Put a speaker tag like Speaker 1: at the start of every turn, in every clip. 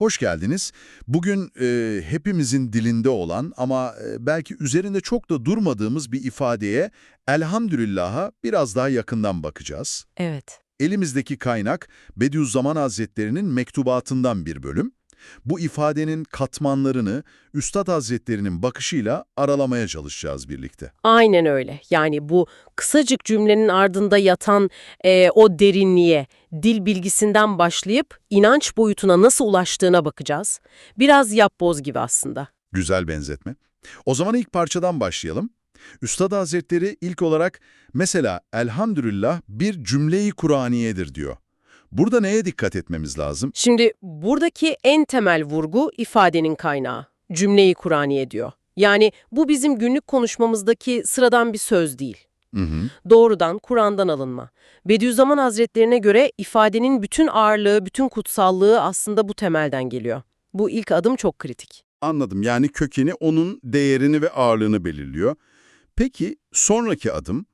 Speaker 1: Hoş geldiniz. Bugün e, hepimizin dilinde olan ama e, belki üzerinde çok da durmadığımız bir ifadeye elhamdülillah'a biraz daha yakından bakacağız.
Speaker 2: Evet.
Speaker 1: Elimizdeki kaynak Bediüzzaman Hazretleri'nin mektubatından bir bölüm. Bu ifadenin katmanlarını Üstad Hazretleri'nin bakışıyla aralamaya çalışacağız birlikte.
Speaker 2: Aynen öyle. Yani bu kısacık cümlenin ardında yatan e, o derinliğe, dil bilgisinden başlayıp inanç boyutuna nasıl ulaştığına bakacağız. Biraz yapboz gibi aslında.
Speaker 1: Güzel benzetme. O zaman ilk parçadan başlayalım. Üstad Hazretleri ilk olarak mesela elhamdülillah bir cümleyi Kur'aniyedir diyor. Burada neye dikkat etmemiz lazım?
Speaker 2: Şimdi buradaki en temel vurgu ifadenin kaynağı. Cümleyi Kur'aniye diyor. Yani bu bizim günlük konuşmamızdaki sıradan bir söz değil.
Speaker 1: Hı hı.
Speaker 2: Doğrudan Kur'an'dan alınma. Bediüzzaman Hazretlerine göre ifadenin bütün ağırlığı, bütün kutsallığı aslında bu temelden geliyor. Bu ilk adım çok kritik.
Speaker 1: Anladım. Yani kökeni onun değerini ve ağırlığını belirliyor. Peki sonraki adım?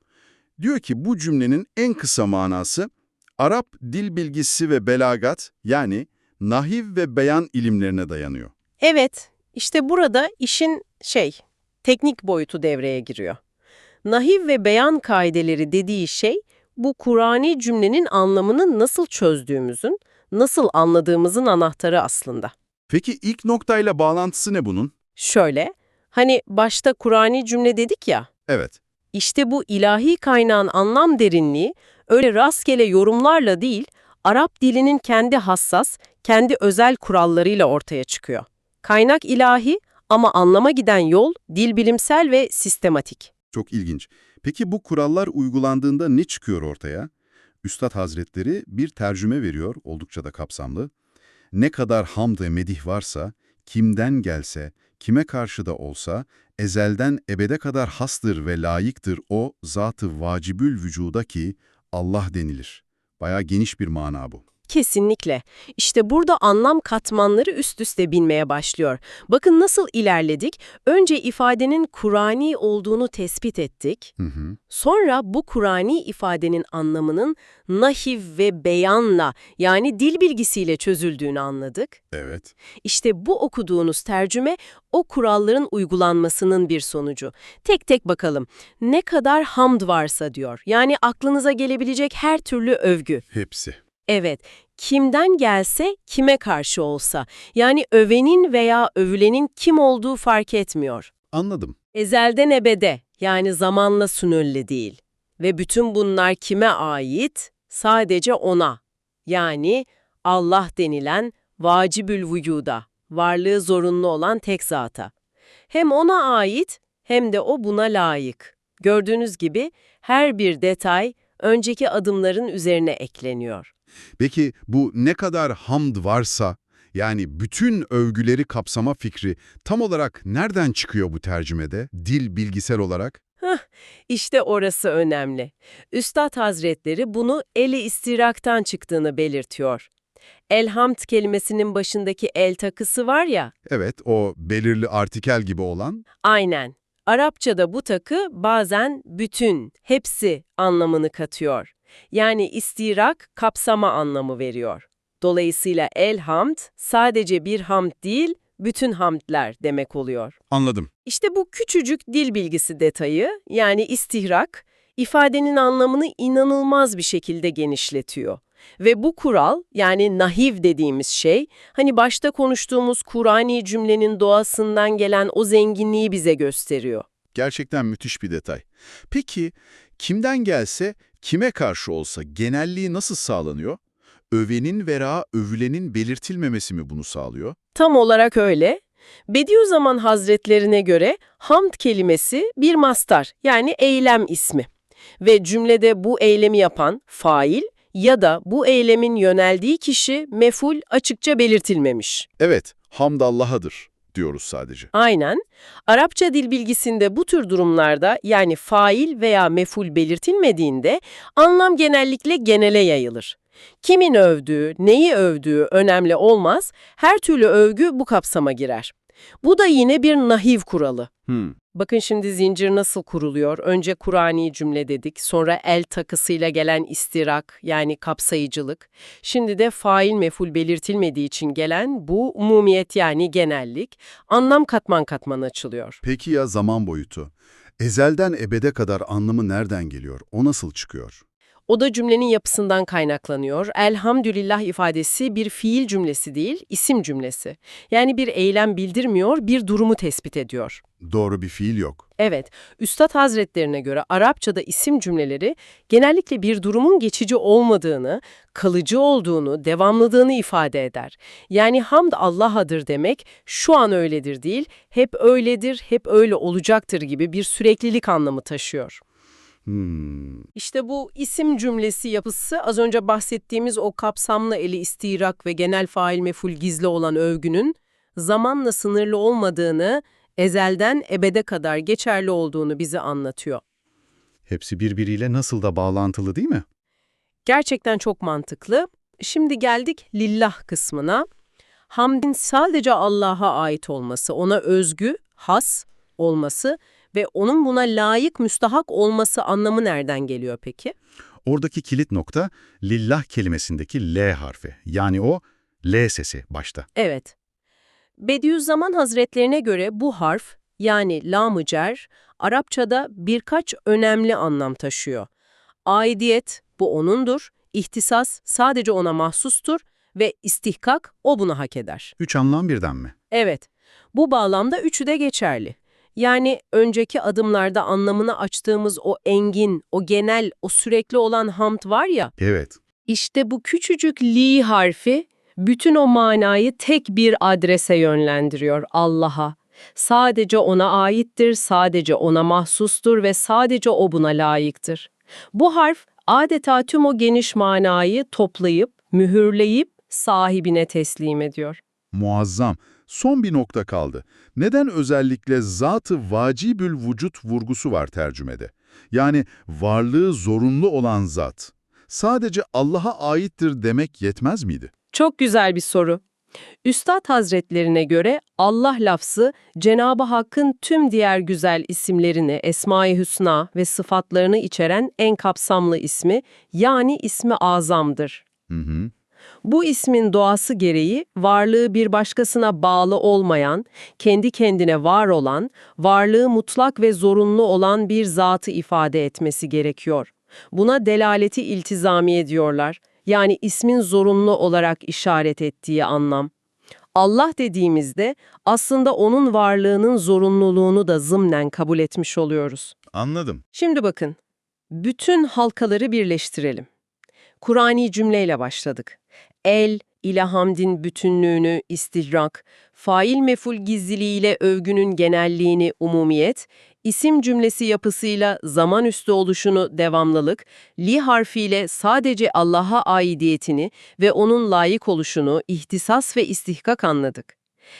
Speaker 1: Diyor ki bu cümlenin en kısa manası Arap dil bilgisi ve belagat yani nahiv ve beyan ilimlerine dayanıyor.
Speaker 2: Evet, işte burada işin şey, teknik boyutu devreye giriyor. Nahiv ve beyan kaideleri dediği şey, bu Kur'ani cümlenin anlamını nasıl çözdüğümüzün, nasıl anladığımızın anahtarı aslında.
Speaker 1: Peki ilk noktayla bağlantısı ne bunun?
Speaker 2: Şöyle, hani başta Kur'ani cümle dedik ya,
Speaker 1: Evet.
Speaker 2: İşte bu ilahi kaynağın anlam derinliği öyle rastgele yorumlarla değil, Arap dilinin kendi hassas, kendi özel kurallarıyla ortaya çıkıyor. Kaynak ilahi ama anlama giden yol dil bilimsel ve sistematik.
Speaker 1: Çok ilginç. Peki bu kurallar uygulandığında ne çıkıyor ortaya? Üstad Hazretleri bir tercüme veriyor, oldukça da kapsamlı. Ne kadar hamd ve medih varsa, kimden gelse, kime karşı da olsa, ezelden ebede kadar hastır ve layıktır o zatı vacibül vücuda ki Allah denilir. Bayağı geniş bir mana bu.
Speaker 2: Kesinlikle. İşte burada anlam katmanları üst üste binmeye başlıyor. Bakın nasıl ilerledik? Önce ifadenin Kur'ani olduğunu tespit ettik.
Speaker 1: Hı hı.
Speaker 2: Sonra bu Kur'ani ifadenin anlamının nahiv ve beyanla yani dil bilgisiyle çözüldüğünü anladık.
Speaker 1: Evet.
Speaker 2: İşte bu okuduğunuz tercüme o kuralların uygulanmasının bir sonucu. Tek tek bakalım. Ne kadar hamd varsa diyor. Yani aklınıza gelebilecek her türlü övgü.
Speaker 1: Hepsi.
Speaker 2: Evet, kimden gelse, kime karşı olsa. Yani övenin veya övülenin kim olduğu fark etmiyor.
Speaker 1: Anladım.
Speaker 2: Ezelden ebede, yani zamanla sınırlı değil. Ve bütün bunlar kime ait? Sadece ona. Yani Allah denilen vacibül vücuda, varlığı zorunlu olan tek zata. Hem ona ait hem de o buna layık. Gördüğünüz gibi her bir detay önceki adımların üzerine ekleniyor.
Speaker 1: Peki bu ne kadar hamd varsa, yani bütün övgüleri kapsama fikri tam olarak nereden çıkıyor bu tercümede, dil bilgisel olarak?
Speaker 2: İşte orası önemli. Üstad Hazretleri bunu eli istiraktan çıktığını belirtiyor. Elhamd kelimesinin başındaki el takısı var ya,
Speaker 1: Evet, o belirli artikel gibi olan.
Speaker 2: aynen. Arapçada bu takı bazen bütün, hepsi anlamını katıyor. Yani istirak kapsama anlamı veriyor. Dolayısıyla elhamd sadece bir hamd değil, bütün hamdler demek oluyor.
Speaker 1: Anladım.
Speaker 2: İşte bu küçücük dil bilgisi detayı, yani istihrak, ifadenin anlamını inanılmaz bir şekilde genişletiyor. Ve bu kural, yani nahiv dediğimiz şey, hani başta konuştuğumuz Kur'ani cümlenin doğasından gelen o zenginliği bize gösteriyor.
Speaker 1: Gerçekten müthiş bir detay. Peki, kimden gelse, kime karşı olsa genelliği nasıl sağlanıyor? Övenin veya övülenin belirtilmemesi mi bunu sağlıyor?
Speaker 2: Tam olarak öyle. Bediüzzaman Hazretlerine göre hamd kelimesi bir mastar yani eylem ismi. Ve cümlede bu eylemi yapan fail ya da bu eylemin yöneldiği kişi meful açıkça belirtilmemiş.
Speaker 1: Evet, hamd Allah'adır diyoruz sadece.
Speaker 2: Aynen. Arapça dil bilgisinde bu tür durumlarda yani fail veya meful belirtilmediğinde anlam genellikle genele yayılır. Kimin övdüğü, neyi övdüğü önemli olmaz, her türlü övgü bu kapsama girer. Bu da yine bir nahiv kuralı.
Speaker 1: Hmm.
Speaker 2: Bakın şimdi zincir nasıl kuruluyor? Önce Kur'ani cümle dedik, sonra el takısıyla gelen istirak yani kapsayıcılık. Şimdi de fail meful belirtilmediği için gelen bu umumiyet yani genellik. Anlam katman katman açılıyor.
Speaker 1: Peki ya zaman boyutu? Ezelden ebede kadar anlamı nereden geliyor? O nasıl çıkıyor?
Speaker 2: O da cümlenin yapısından kaynaklanıyor. Elhamdülillah ifadesi bir fiil cümlesi değil, isim cümlesi. Yani bir eylem bildirmiyor, bir durumu tespit ediyor.
Speaker 1: Doğru bir fiil yok.
Speaker 2: Evet, Üstad Hazretlerine göre Arapçada isim cümleleri genellikle bir durumun geçici olmadığını, kalıcı olduğunu, devamladığını ifade eder. Yani hamd Allah'adır demek şu an öyledir değil, hep öyledir, hep öyle olacaktır gibi bir süreklilik anlamı taşıyor.
Speaker 1: Hmm.
Speaker 2: İşte bu isim cümlesi yapısı az önce bahsettiğimiz o kapsamlı eli istirak ve genel fail meful gizli olan övgünün zamanla sınırlı olmadığını, ezelden ebede kadar geçerli olduğunu bize anlatıyor.
Speaker 1: Hepsi birbiriyle nasıl da bağlantılı değil mi?
Speaker 2: Gerçekten çok mantıklı. Şimdi geldik lillah kısmına. Hamdin sadece Allah'a ait olması, ona özgü, has olması ve onun buna layık, müstahak olması anlamı nereden geliyor peki?
Speaker 1: Oradaki kilit nokta lillah kelimesindeki L harfi. Yani o L sesi başta.
Speaker 2: Evet. Bediüzzaman Hazretlerine göre bu harf yani lam-ı cer Arapçada birkaç önemli anlam taşıyor. Aidiyet bu onundur, ihtisas sadece ona mahsustur ve istihkak o bunu hak eder.
Speaker 1: Üç anlam birden mi?
Speaker 2: Evet, bu bağlamda üçü de geçerli. Yani önceki adımlarda anlamını açtığımız o engin, o genel, o sürekli olan hamd var ya,
Speaker 1: Evet.
Speaker 2: işte bu küçücük li harfi bütün o manayı tek bir adrese yönlendiriyor Allah'a. Sadece ona aittir, sadece ona mahsustur ve sadece o buna layıktır. Bu harf adeta tüm o geniş manayı toplayıp, mühürleyip sahibine teslim ediyor.
Speaker 1: Muazzam. Son bir nokta kaldı. Neden özellikle zat-ı vacibül vücut vurgusu var tercümede? Yani varlığı zorunlu olan zat. Sadece Allah'a aittir demek yetmez miydi?
Speaker 2: Çok güzel bir soru. Üstad Hazretlerine göre Allah lafzı Cenab-ı Hakk'ın tüm diğer güzel isimlerini, Esma-i Hüsna ve sıfatlarını içeren en kapsamlı ismi yani ismi azamdır.
Speaker 1: Hı hı.
Speaker 2: Bu ismin doğası gereği varlığı bir başkasına bağlı olmayan, kendi kendine var olan, varlığı mutlak ve zorunlu olan bir zatı ifade etmesi gerekiyor. Buna delaleti iltizamiye diyorlar. Yani ismin zorunlu olarak işaret ettiği anlam. Allah dediğimizde aslında onun varlığının zorunluluğunu da zımnen kabul etmiş oluyoruz.
Speaker 1: Anladım.
Speaker 2: Şimdi bakın, bütün halkaları birleştirelim. Kur'ani cümleyle başladık. El, ile hamdin bütünlüğünü, istihrak, fail meful gizliliğiyle övgünün genelliğini, umumiyet, isim cümlesi yapısıyla zaman üstü oluşunu, devamlılık, li harfiyle sadece Allah'a aidiyetini ve onun layık oluşunu, ihtisas ve istihkak anladık.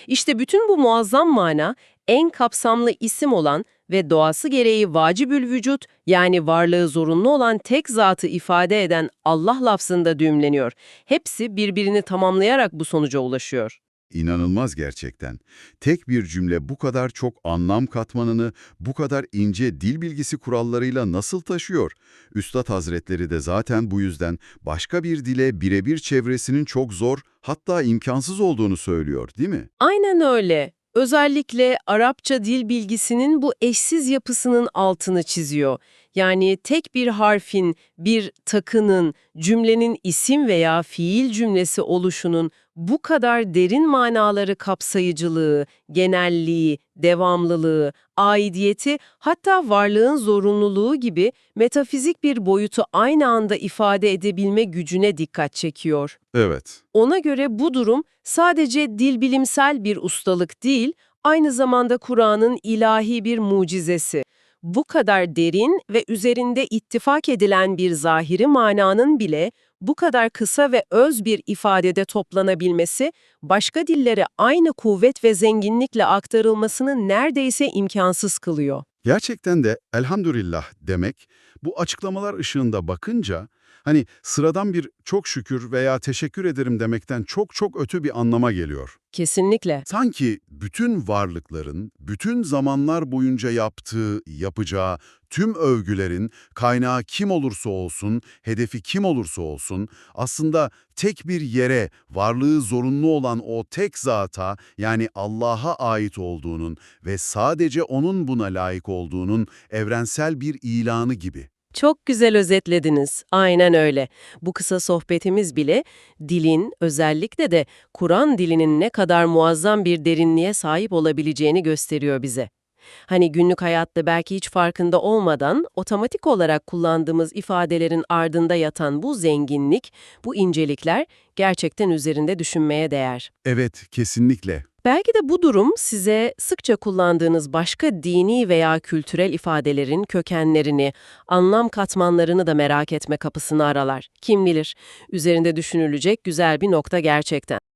Speaker 2: İşte bütün bu muazzam mana en kapsamlı isim olan ve doğası gereği vacibül vücut yani varlığı zorunlu olan tek zatı ifade eden Allah lafzında düğümleniyor. Hepsi birbirini tamamlayarak bu sonuca ulaşıyor.
Speaker 1: İnanılmaz gerçekten. Tek bir cümle bu kadar çok anlam katmanını, bu kadar ince dil bilgisi kurallarıyla nasıl taşıyor? Üstad Hazretleri de zaten bu yüzden başka bir dile birebir çevresinin çok zor, hatta imkansız olduğunu söylüyor, değil mi?
Speaker 2: Aynen öyle. Özellikle Arapça dil bilgisinin bu eşsiz yapısının altını çiziyor. Yani tek bir harfin, bir takının, cümlenin isim veya fiil cümlesi oluşunun bu kadar derin manaları kapsayıcılığı, genelliği, devamlılığı, aidiyeti hatta varlığın zorunluluğu gibi metafizik bir boyutu aynı anda ifade edebilme gücüne dikkat çekiyor.
Speaker 1: Evet.
Speaker 2: Ona göre bu durum sadece dil bilimsel bir ustalık değil, aynı zamanda Kur'an'ın ilahi bir mucizesi. Bu kadar derin ve üzerinde ittifak edilen bir zahiri mananın bile bu kadar kısa ve öz bir ifadede toplanabilmesi, başka dillere aynı kuvvet ve zenginlikle aktarılmasını neredeyse imkansız kılıyor.
Speaker 1: Gerçekten de elhamdülillah demek, bu açıklamalar ışığında bakınca, hani sıradan bir çok şükür veya teşekkür ederim demekten çok çok öte bir anlama geliyor.
Speaker 2: Kesinlikle.
Speaker 1: Sanki bütün varlıkların, bütün zamanlar boyunca yaptığı, yapacağı tüm övgülerin kaynağı kim olursa olsun, hedefi kim olursa olsun, aslında tek bir yere, varlığı zorunlu olan o tek zata yani Allah'a ait olduğunun ve sadece O'nun buna layık olduğunun evrensel bir ilanı gibi.
Speaker 2: Çok güzel özetlediniz. Aynen öyle. Bu kısa sohbetimiz bile dilin, özellikle de Kur'an dilinin ne kadar muazzam bir derinliğe sahip olabileceğini gösteriyor bize. Hani günlük hayatta belki hiç farkında olmadan otomatik olarak kullandığımız ifadelerin ardında yatan bu zenginlik, bu incelikler gerçekten üzerinde düşünmeye değer.
Speaker 1: Evet, kesinlikle.
Speaker 2: Belki de bu durum size sıkça kullandığınız başka dini veya kültürel ifadelerin kökenlerini, anlam katmanlarını da merak etme kapısını aralar. Kim bilir, üzerinde düşünülecek güzel bir nokta gerçekten.